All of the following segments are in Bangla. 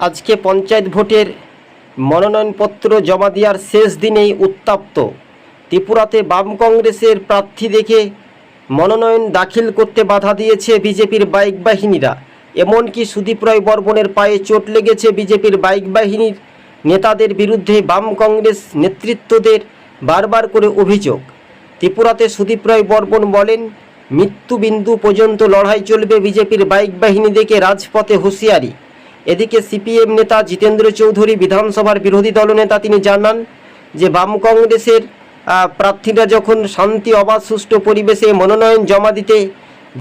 আজকে পঞ্চায়েত ভোটের মনোনয়নপত্র জমা দেওয়ার শেষ দিনেই উত্তাপ্ত। ত্রিপুরাতে বাম কংগ্রেসের প্রার্থী দেখে মনোনয়ন দাখিল করতে বাধা দিয়েছে বিজেপির বাইক বাহিনীরা। এমনকি সুদীপ রায় বর্মনের পায়ে চোট লেগেছে বিজেপির বাইক বাহিনীর নেতাদের বিরুদ্ধে বাম কংগ্রেস নেতৃত্বদের বারবার করে অভিযোগ। ত্রিপুরাতে সুদীপ রায় বর্মন বলেন, মৃত্যুবিন্দু পর্যন্ত লড়াই চলবে বিজেপির বাইক বাহিনী দেখে রাজপথে হুঁশিয়ারি। এদিকে সিপিএম নেতা জিতেন্দ্র চৌধুরী বিধানসভার বিরোধী দলনেতা তিনি জানান যে বাম কংগ্রেসের প্রার্থীরা যখন শান্তি, অবাধ, সুষ্ঠু পরিবেশে মনোনয়ন জমা দিতে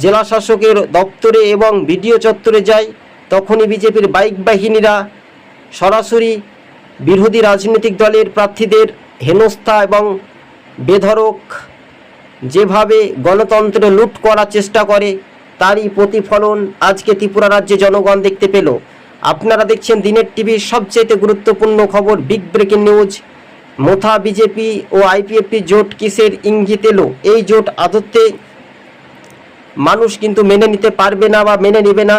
জেলা শাসকের দপ্তরে এবং বিডিও চত্বরে যায়, তখনই বিজেপির বাইক বাহিনীরা সরাসরি বিরোধী রাজনৈতিক দলের প্রার্থীদের হেনস্থা এবং বেধরক যেভাবে গণতন্ত্র লুট করার চেষ্টা করে, তারই প্রতিফলন আজকে ত্রিপুরা রাজ্যে জনগণ দেখতে পেল। আপনারা দেখছেন দিনের টিভির সবচেয়ে গুরুত্বপূর্ণ খবর big breaking news Motha BJP ও আইপিএফটি জোট কিসের ইঙ্গিত এলো? এই জোট আদতে মানুষ কিন্তু মেনে নিতে পারবে না বা মেনে নেবে না।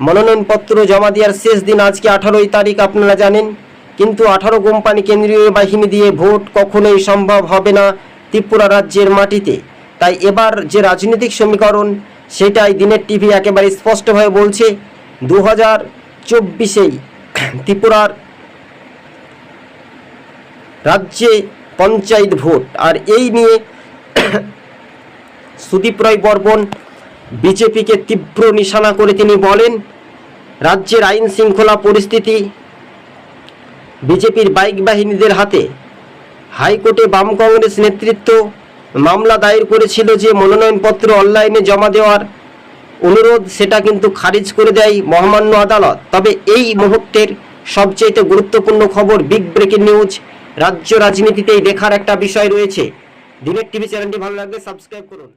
মনোনয়নপত্র জমা দেওয়ার শেষ দিন আজকে আঠারোই তারিখ, আপনারা জানেন। কিন্তু আঠারো কোম্পানি কেন্দ্রীয় বাহিনী দিয়ে ভোট কখনোই সম্ভব হবে না ত্রিপুরা রাজ্যের মাটিতে। তাই এবার যে রাজনৈতিক সমীকরণ, সেটাই দিনের টিভি একেবারে স্পষ্টভাবে বলছে। দু হাজার চব্বিশেই ত্রিপুরার রাজ্যে পঞ্চায়েত ভোট। আর এই নিয়ে সুদীপ রায় বর্মন বিজেপিকে তীব্র নিশানা করে তিনি বলেন, রাজ্যের আইন শৃঙ্খলা পরিস্থিতি বিজেপির বাইক বাহিনীদের হাতে। হাইকোর্টে বাম কংগ্রেস নেতৃত্ব মামলা দায়ের করেছিল যে মনোনয়নপত্র অনলাইনে জমা দেওয়ার অনুরোধ, সেটা কিন্তু খারিজ করে দেয় মহামান্য আদালত। তবে এই মুহূর্তের সবচেয়ে গুরুত্বপূর্ণ খবর বিগ ব্রেকিং নিউজ রাজ্য রাজনীতিতেই দেখার একটা বিষয় রয়েছে। দিনের টিভি চ্যানেলটি ভালো লাগলে সাবস্ক্রাইব করুন।